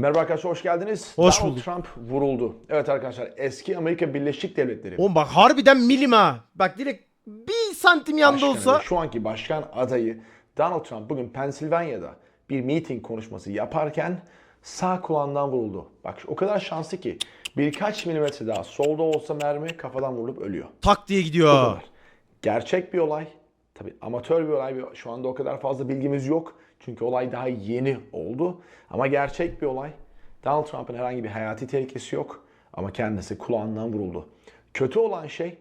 Merhaba arkadaşlar hoş geldiniz. Hoş Donald bulduk. Trump vuruldu. Evet arkadaşlar eski Amerika Birleşik Devletleri Oğlum bak harbiden milim ha. Bak direkt bir santim yanda başkanı olsa. ve şu anki başkan adayı Donald Trump bugün Pensilvanya'da bir meeting konuşması yaparken sağ kulağından vuruldu. Bak o kadar şanslı ki birkaç milimetre daha solda olsa mermi kafadan vurulup ölüyor. Tak diye gidiyor. kadar. Gerçek bir olay. Tabii amatör bir olay. Şu anda o kadar fazla bilgimiz yok. Çünkü olay daha yeni oldu. Ama gerçek bir olay. Donald Trump'ın herhangi bir hayati tehlikesi yok. Ama kendisi kulağından vuruldu. Kötü olan şey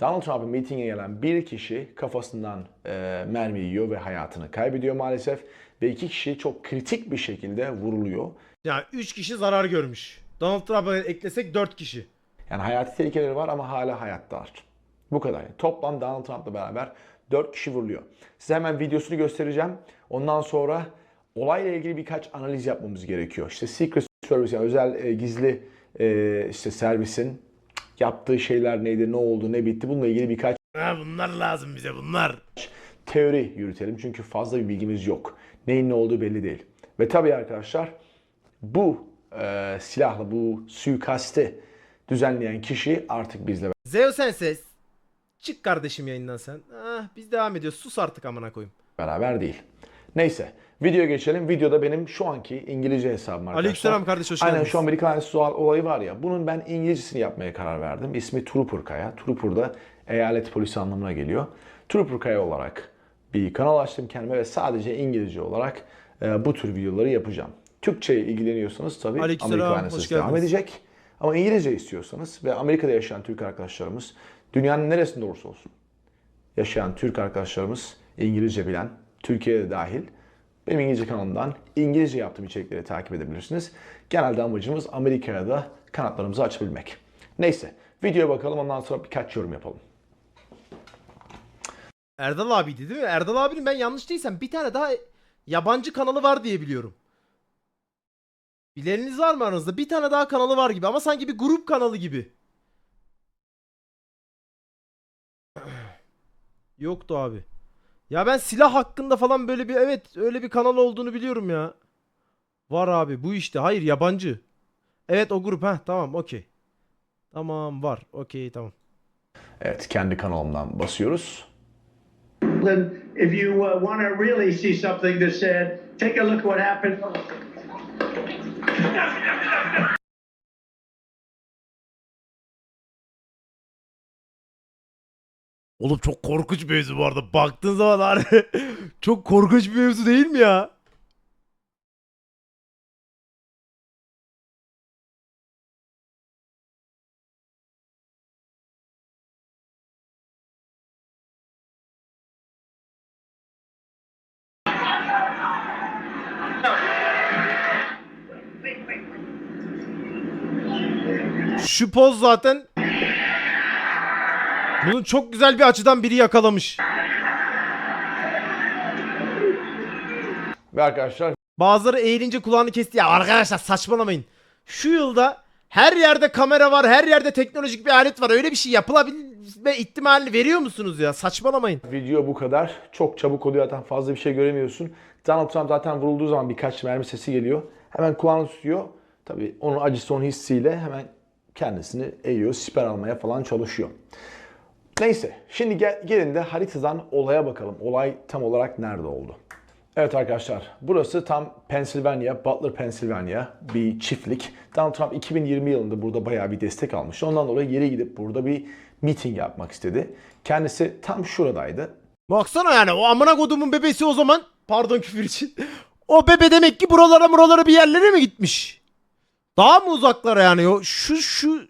Donald Trump'ın mitinge gelen bir kişi kafasından e, mermi yiyor ve hayatını kaybediyor maalesef. Ve iki kişi çok kritik bir şekilde vuruluyor. Yani 3 kişi zarar görmüş. Donald Trump'a eklesek 4 kişi. Yani hayati tehlikeleri var ama hala hayattalar. Bu kadar. Yani toplam Donald Trump'la beraber 4 kişi vuruluyor. Size hemen videosunu göstereceğim. Ondan sonra olayla ilgili birkaç analiz yapmamız gerekiyor. İşte Secret Service yani özel e, gizli e, işte servisin yaptığı şeyler neydi, ne oldu, ne bitti bununla ilgili birkaç Ha bunlar lazım bize bunlar. teori yürütelim. Çünkü fazla bir bilgimiz yok. Neyin ne olduğu belli değil. Ve tabii arkadaşlar bu e, silahla bu suikasti düzenleyen kişi artık bizle Zeo Senses. Çık kardeşim yayından sen. Ah, biz devam ediyoruz. Sus artık amına koyayım. beraber değil. Neyse videoya geçelim. Videoda benim şu anki İngilizce hesabım arkadaşlar. Aleykümselam kardeş, hoş Aynen geldiniz. şu Amerikan sual olayı var ya. Bunun ben İngilizcesini yapmaya karar verdim. İsmi Trooper Kaya. Trooper da eyalet polisi anlamına geliyor. Trooper Kaya olarak bir kanal açtım kendime ve sadece İngilizce olarak e, bu tür videoları yapacağım. Türkçe ilgileniyorsanız tabii Amerika Anası'nız devam edecek. Ama İngilizce istiyorsanız ve Amerika'da yaşayan Türk arkadaşlarımız dünyanın neresinde olursa olsun yaşayan Türk arkadaşlarımız İngilizce bilen, Türkiye'de dahil benim İngilizce kanalımdan İngilizce yaptığım içerikleri takip edebilirsiniz. Genelde amacımız Amerika'ya da kanatlarımızı açabilmek. Neyse videoya bakalım ondan sonra birkaç yorum yapalım. Erdal abiydi değil mi? Erdal abinin ben yanlış değilsem bir tane daha yabancı kanalı var diye biliyorum. Bileniniz var mı aranızda? Bir tane daha kanalı var gibi ama sanki bir grup kanalı gibi. Yoktu abi. Ya ben silah hakkında falan böyle bir evet öyle bir kanal olduğunu biliyorum ya. Var abi bu işte. Hayır yabancı. Evet o grup ha tamam okey. Tamam var okey tamam. Evet kendi kanalımdan basıyoruz. İf you uh, want to really see something that's sad, take a look what happened. Oğlum çok korkunç bir mevzu bu arada. Baktığın zaman harbi çok korkunç bir mevzu değil mi ya? Şu poz zaten bunu çok güzel bir açıdan biri yakalamış. Ve arkadaşlar Bazıları eğilince kulağını kesti. Ya arkadaşlar saçmalamayın. Şu yılda her yerde kamera var, her yerde teknolojik bir alet var. Öyle bir şey yapılabilme ihtimalini veriyor musunuz ya? Saçmalamayın. video bu kadar. Çok çabuk oluyor zaten fazla bir şey göremiyorsun. Donald Trump zaten vurulduğu zaman birkaç mermi sesi geliyor. Hemen kulağını tutuyor. Tabii onun acısı onun hissiyle hemen kendisini eğiyor, siper almaya falan çalışıyor. Neyse şimdi gel, gelin de haritadan olaya bakalım. Olay tam olarak nerede oldu? Evet arkadaşlar burası tam Pennsylvania, Butler, Pennsylvania bir çiftlik. Donald Trump 2020 yılında burada bayağı bir destek almış. Ondan dolayı geri gidip burada bir meeting yapmak istedi. Kendisi tam şuradaydı. Baksana yani o amına kodumun bebesi o zaman. Pardon küfür için. O bebe demek ki buralara buralara bir yerlere mi gitmiş? Daha mı uzaklara yani? O şu şu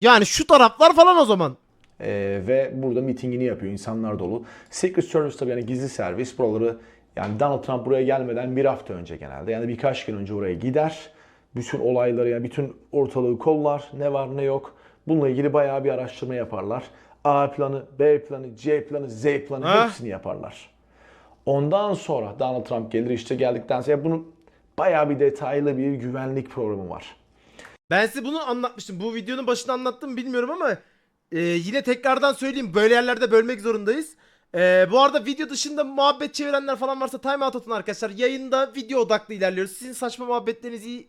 yani şu taraflar falan o zaman. Ee, ve burada mitingini yapıyor. İnsanlar dolu. Secret Service tabii yani gizli servis buraları yani Donald Trump buraya gelmeden bir hafta önce genelde yani birkaç gün önce oraya gider. Bütün olayları yani bütün ortalığı kollar. Ne var ne yok. Bununla ilgili bayağı bir araştırma yaparlar. A planı, B planı, C planı, Z planı Ha? hepsini yaparlar. Ondan sonra Donald Trump gelir işte geldikten sonra bunun bayağı bir detaylı bir güvenlik programı var. Ben size bunu anlatmıştım. Bu videonun başında anlattım bilmiyorum ama e, yine tekrardan söyleyeyim. Böyle yerlerde bölmek zorundayız. Ee, bu arada video dışında muhabbet çevirenler falan varsa time out atın arkadaşlar. Yayında video odaklı ilerliyoruz. Sizin saçma muhabbetlerinizi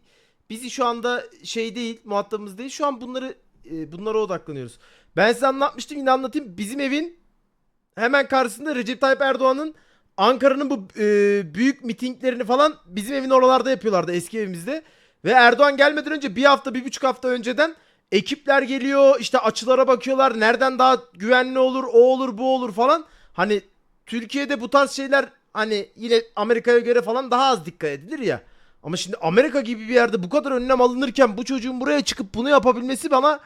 bizi şu anda şey değil, muhatabımız değil. Şu an bunları e, bunlara odaklanıyoruz. Ben size anlatmıştım yine anlatayım. Bizim evin hemen karşısında Recep Tayyip Erdoğan'ın Ankara'nın bu e, büyük mitinglerini falan bizim evin oralarda yapıyorlardı eski evimizde. Ve Erdoğan gelmeden önce bir hafta bir buçuk hafta önceden ekipler geliyor işte açılara bakıyorlar nereden daha güvenli olur o olur bu olur falan. Hani Türkiye'de bu tarz şeyler hani yine Amerika'ya göre falan daha az dikkat edilir ya. Ama şimdi Amerika gibi bir yerde bu kadar önlem alınırken bu çocuğun buraya çıkıp bunu yapabilmesi bana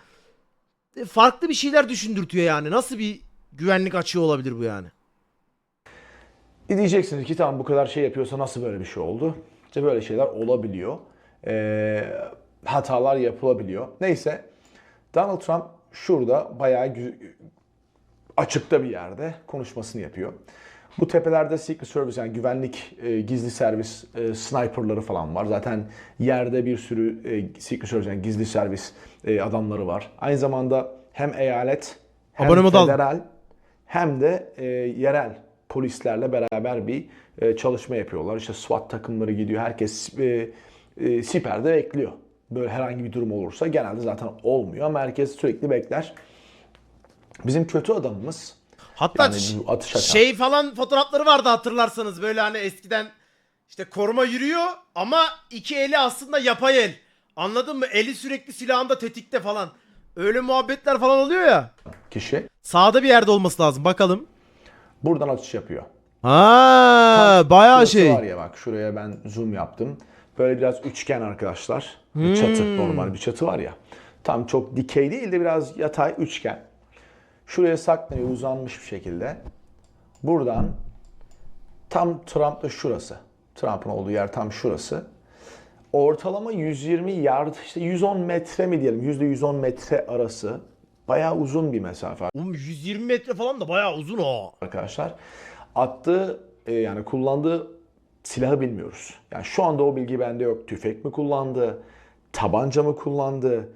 e, farklı bir şeyler düşündürtüyor yani. Nasıl bir güvenlik açığı olabilir bu yani? E diyeceksiniz ki tamam bu kadar şey yapıyorsa nasıl böyle bir şey oldu? İşte böyle şeyler olabiliyor. Ee, hatalar yapılabiliyor. Neyse Donald Trump şurada bayağı açıkta bir yerde konuşmasını yapıyor. Bu tepelerde Secret Service yani güvenlik e, gizli servis e, sniperları falan var. Zaten yerde bir sürü e, Secret Service yani gizli servis e, adamları var. Aynı zamanda hem eyalet hem Abone modal. federal hem de e, yerel polislerle beraber bir e, çalışma yapıyorlar. İşte SWAT takımları gidiyor. Herkes e, e, siperde bekliyor. Böyle herhangi bir durum olursa genelde zaten olmuyor ama herkes sürekli bekler. Bizim kötü adamımız Hatta Yani atış atan. şey falan fotoğrafları vardı hatırlarsanız böyle hani eskiden işte koruma yürüyor ama iki eli aslında yapay el. Anladın mı? Eli sürekli silahında tetikte falan. Öyle muhabbetler falan oluyor ya. kişi Sağda bir yerde olması lazım. Bakalım. buradan atış yapıyor. Ha, bayağı şey. var ya bak şuraya ben zoom yaptım. Böyle biraz üçgen arkadaşlar. Bir Çatı Hmm. normal bir çatı var ya. Tam çok dikey değil de biraz yatay üçgen. Şuraya saklanıyor uzanmış bir şekilde. Buradan tam Trump'la şurası. Trump'ın olduğu yer tam şurası. Ortalama 120 yard işte 110 metre mi diyelim yüzde 110 metre arası. Bayağı uzun bir mesafe Oğlum 120 metre falan da bayağı uzun o. arkadaşlar. Attığı e, yani kullandığı silahı bilmiyoruz. Yani şu anda o bilgi bende yok. Tüfek mi kullandı, tabanca mı kullandı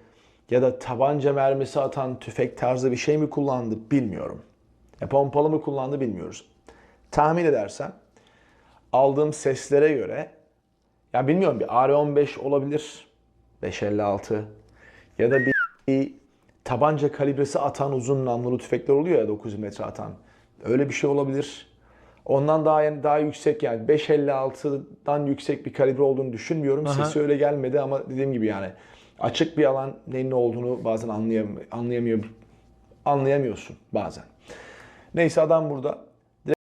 ya da tabanca mermisi atan tüfek tarzı bir şey mi kullandı bilmiyorum. Ya pompalı mı kullandı bilmiyoruz. Tahmin edersem aldığım seslere göre ya bilmiyorum bir AR-15 olabilir. 556 ya da bir, bir tabanca kalibresi atan uzun namlulu tüfekler oluyor ya 9 metre atan. Öyle bir şey olabilir. Ondan daha yani daha yüksek yani 556'dan yüksek bir kalibre olduğunu düşünmüyorum. Aha. Sesi öyle gelmedi ama dediğim gibi yani açık bir alan neyin ne olduğunu bazen anlayam anlayamıyor anlayamıyorsun bazen. Neyse adam burada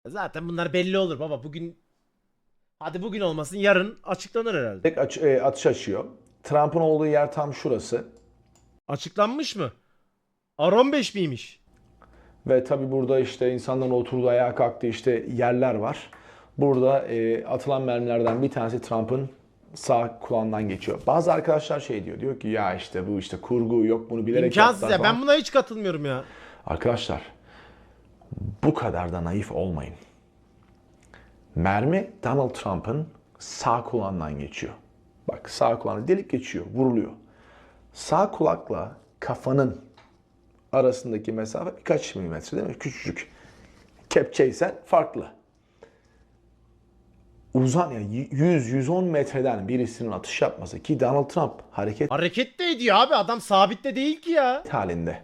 Zaten bunlar belli olur baba. Bugün hadi bugün olmasın yarın açıklanır herhalde. direkt aç- e, atış açıyor. Trump'ın olduğu yer tam şurası. Açıklanmış mı? R15 miymiş? Ve tabi burada işte insanların oturduğu ayağa kalktığı işte yerler var. Burada e, atılan mermilerden bir tanesi Trump'ın sağ kulağından geçiyor. Bazı arkadaşlar şey diyor. Diyor ki ya işte bu işte kurgu yok bunu bilerek İmkansız ya. falan. Ben buna hiç katılmıyorum ya. Arkadaşlar bu kadar da naif olmayın. Mermi Donald Trump'ın sağ kulağından geçiyor. Bak sağ kulağına delip geçiyor, vuruluyor. Sağ kulakla kafanın arasındaki mesafe birkaç milimetre değil mi? Küçücük. Kepçe ise farklı. Uzan yani 100-110 metreden birisinin atış yapması ki Donald Trump hareket Hareket de ediyor abi. Adam sabitte değil ki ya. halinde.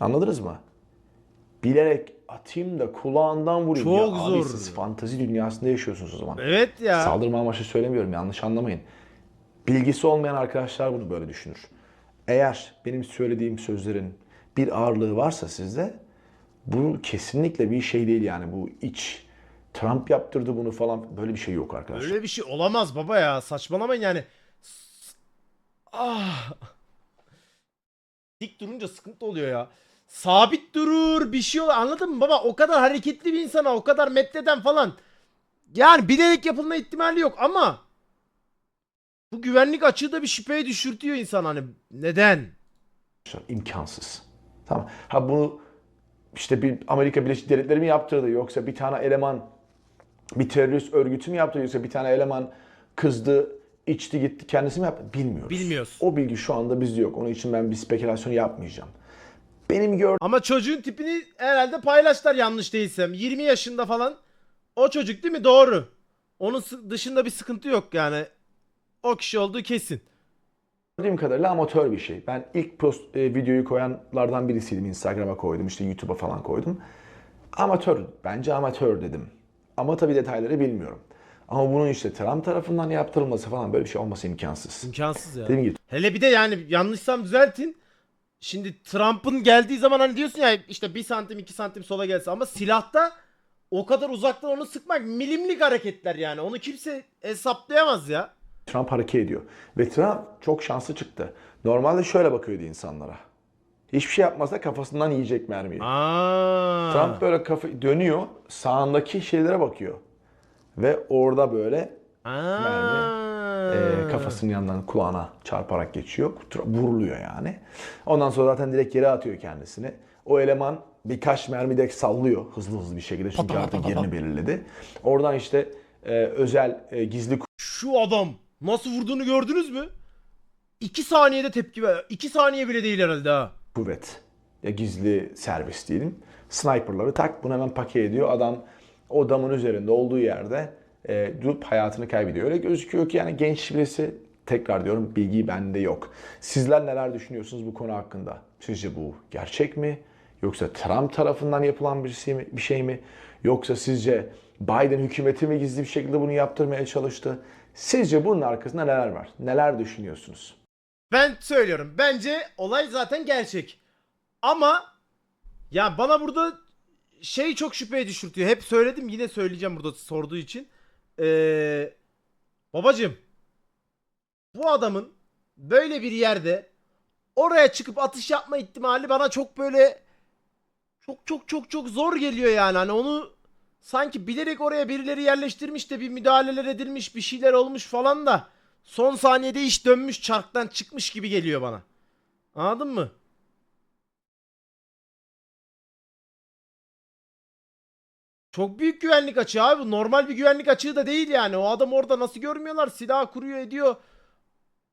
Anladınız mı? Bilerek atayım da kulağından vurayım. Çok ya abi zor. siz fantazi dünyasında yaşıyorsunuz o zaman. Evet ya. Saldırma amaçlı söylemiyorum yanlış anlamayın. Bilgisi olmayan arkadaşlar bunu böyle düşünür. Eğer benim söylediğim sözlerin bir ağırlığı varsa sizde bu kesinlikle bir şey değil yani bu iç Trump yaptırdı bunu falan böyle bir şey yok arkadaşlar. Öyle bir şey olamaz baba ya. Saçmalamayın yani. Ah. Dik durunca sıkıntı oluyor ya. Sabit durur bir şey olur anladın mı baba? O kadar hareketli bir insana o kadar metreden falan. Yani bilerek yapılma ihtimali yok ama bu güvenlik açığı da bir şüpheye düşürtüyor insan hani. Neden? imkansız. Tamam. Ha bunu işte bir Amerika Birleşik Devletleri mi yaptırdı yoksa bir tane eleman bir terörist örgütü mü yaptı yoksa bir tane eleman kızdı, içti gitti kendisi mi yaptı bilmiyoruz. Bilmiyoruz. O bilgi şu anda bizde yok. Onun için ben bir spekülasyon yapmayacağım. Benim gördüğüm Ama çocuğun tipini herhalde paylaştılar yanlış değilsem. 20 yaşında falan. O çocuk değil mi? Doğru. Onun sı- dışında bir sıkıntı yok yani. O kişi olduğu kesin. Gördüğüm kadarıyla amatör bir şey. Ben ilk post e, videoyu koyanlardan birisiydim. Instagram'a koydum, işte YouTube'a falan koydum. Amatör, bence amatör dedim. Ama tabii detayları bilmiyorum. Ama bunun işte Trump tarafından yaptırılması falan böyle bir şey olması imkansız. İmkansız ya. Dediğim gibi Hele bir de yani yanlışsam düzeltin. Şimdi Trump'ın geldiği zaman hani diyorsun ya işte bir santim iki santim sola gelse ama silahta o kadar uzaktan onu sıkmak milimlik hareketler yani. Onu kimse hesaplayamaz ya. Trump hareket ediyor. Ve Trump çok şanslı çıktı. Normalde şöyle bakıyordu insanlara. Hiçbir şey yapmasa kafasından yiyecek mermiyi. Aa. Trump böyle kafa dönüyor, sağındaki şeylere bakıyor. Ve orada böyle Aa. e, kafasının yanından kulağına çarparak geçiyor. Vuruluyor yani. Ondan sonra zaten direkt yere atıyor kendisini. O eleman birkaç mermi de sallıyor hızlı hızlı bir şekilde çünkü artık yerini belirledi. Oradan işte e, özel e, gizli Şu adam nasıl vurduğunu gördünüz mü? 2 saniyede tepki ver. 2 saniye bile değil herhalde ha. kuvvet ya gizli servis diyelim. Sniperları tak bunu hemen paket ediyor. Adam o damın üzerinde olduğu yerde e, durup hayatını kaybediyor. Öyle gözüküyor ki yani genç birisi tekrar diyorum bilgi bende yok. Sizler neler düşünüyorsunuz bu konu hakkında? Sizce bu gerçek mi? Yoksa Trump tarafından yapılan bir şey mi? Bir şey mi? Yoksa sizce Biden hükümeti mi gizli bir şekilde bunu yaptırmaya çalıştı? Sizce bunun arkasında neler var? Neler düşünüyorsunuz? Ben söylüyorum. Bence olay zaten gerçek. Ama ya bana burada şey çok şüpheye düşürtüyor. Hep söyledim yine söyleyeceğim burada sorduğu için. Ee, babacım bu adamın böyle bir yerde oraya çıkıp atış yapma ihtimali bana çok böyle çok çok çok çok zor geliyor yani. Hani onu sanki bilerek oraya birileri yerleştirmiş de bir müdahaleler edilmiş bir şeyler olmuş falan da son saniyede iş dönmüş çarktan çıkmış gibi geliyor bana. Anladın mı? Çok büyük güvenlik açığı abi. Bu Normal bir güvenlik açığı da değil yani. O adam orada nasıl görmüyorlar? Silah kuruyor ediyor.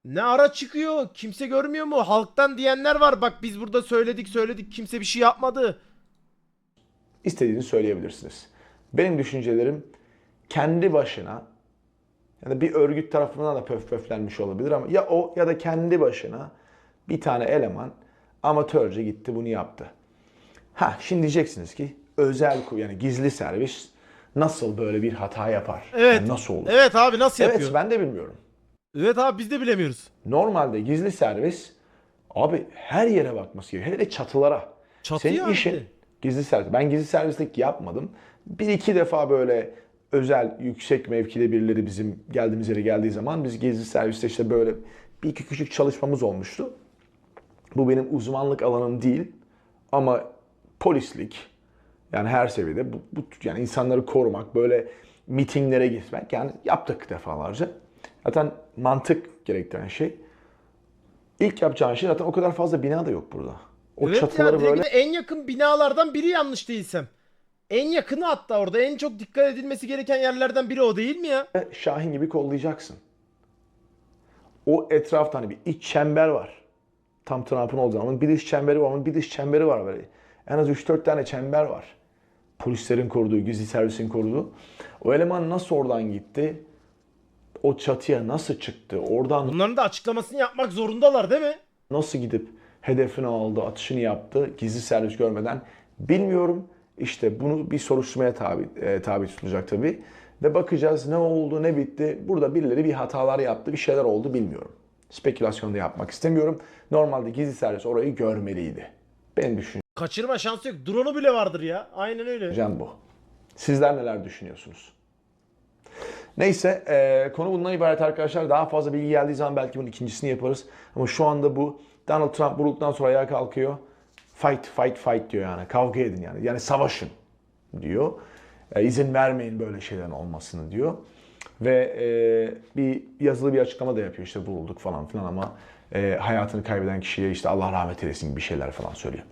Ne ara çıkıyor? Kimse görmüyor mu? Halktan diyenler var. Bak biz burada söyledik söyledik. Kimse bir şey yapmadı. istediğini söyleyebilirsiniz. Benim düşüncelerim kendi başına ya da bir örgüt tarafından da pöf pöflenmiş olabilir ama ya o ya da kendi başına bir tane eleman amatörce gitti bunu yaptı. Ha şimdi diyeceksiniz ki özel yani gizli servis nasıl böyle bir hata yapar? Evet. Yani nasıl olur? Evet abi nasıl Evet, yapıyor? ben de bilmiyorum. Evet abi biz de bilemiyoruz. Normalde gizli servis abi her yere bakması gerekiyor. Hele de çatılara. Çatı Senin yani. işin gizli servis. Ben gizli servislik yapmadım. Bir iki defa böyle özel yüksek mevkide birileri bizim geldiğimiz yere geldiği zaman biz gizli serviste işte böyle bir iki küçük çalışmamız olmuştu. Bu benim uzmanlık alanım değil ama polislik yani her seviyede bu, bu yani insanları korumak böyle mitinglere gitmek yani yaptık defalarca. Zaten mantık gerektiren şey. İlk yapacağın şey zaten o kadar fazla bina da yok burada. O evet çatıları ya böyle en yakın binalardan biri yanlış değilsem. En yakını hatta orada en çok dikkat edilmesi gereken yerlerden biri o değil mi ya? Şahin gibi kollayacaksın. O etrafta hani bir iç çember var. Tam Trump'ın olduğu zaman bir dış çemberi var. Onun bir dış çemberi var böyle. En az 3-4 tane çember var. Polislerin koruduğu, gizli servisin koruduğu. O eleman nasıl oradan gitti? O çatıya nasıl çıktı? Oradan Bunların da açıklamasını yapmak zorundalar değil mi? nasıl gidip hedefini aldı, atışını yaptı gizli servis görmeden bilmiyorum. İşte bunu bir soruşturmaya tabi, e, tabi tutulacak tabii. Ve bakacağız ne oldu, ne bitti. Burada birileri bir hatalar yaptı, bir şeyler oldu bilmiyorum. Spekülasyon da yapmak istemiyorum. Normalde gizli servis orayı görmeliydi. Benim Kaçırma şansı yok. Drone'u bile vardır ya. Aynen öyle. düşüncem bu. Sizler neler düşünüyorsunuz? Neyse e, konu bundan ibaret arkadaşlar. Daha fazla bilgi geldiği zaman belki bunun ikincisini yaparız. Ama şu anda bu Donald Trump vurulduktan sonra ayağa kalkıyor. Fight, fight, fight diyor yani. Kavga edin yani. Yani savaşın diyor. E, izin vermeyin böyle şeylerin olmasını diyor. Ve e, bir yazılı bir açıklama da yapıyor işte vurulduk falan filan ama e, hayatını kaybeden kişiye işte Allah rahmet eylesin gibi şeyler falan söylüyor.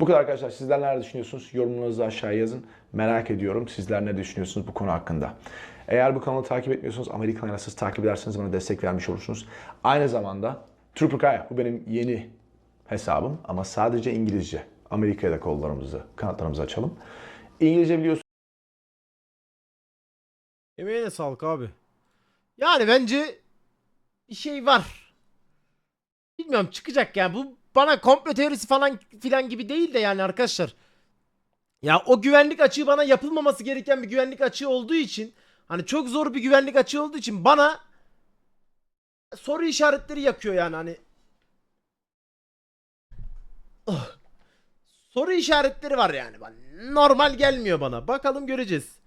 Bu kadar arkadaşlar. Sizler neler düşünüyorsunuz? Yorumlarınızı aşağıya yazın. Merak ediyorum. Sizler ne düşünüyorsunuz bu konu hakkında? Eğer bu kanalı takip etmiyorsanız Amerikan Yarasız takip ederseniz bana destek vermiş olursunuz. Aynı zamanda Trooper Kaya. Bu benim yeni hesabım ama sadece İngilizce Amerika'ya da kollarımızı, kanatlarımızı açalım. İngilizce biliyorsun Emeğine sağlık abi. Yani bence bir şey var. Bilmiyorum çıkacak yani. Bu bana komplo teorisi falan filan gibi değil de yani arkadaşlar. Ya o güvenlik açığı bana yapılmaması gereken bir güvenlik açığı olduğu için hani çok zor bir güvenlik açığı olduğu için bana soru işaretleri yakıyor yani hani. Soru işaretleri var yani. Normal gelmiyor bana. Bakalım göreceğiz.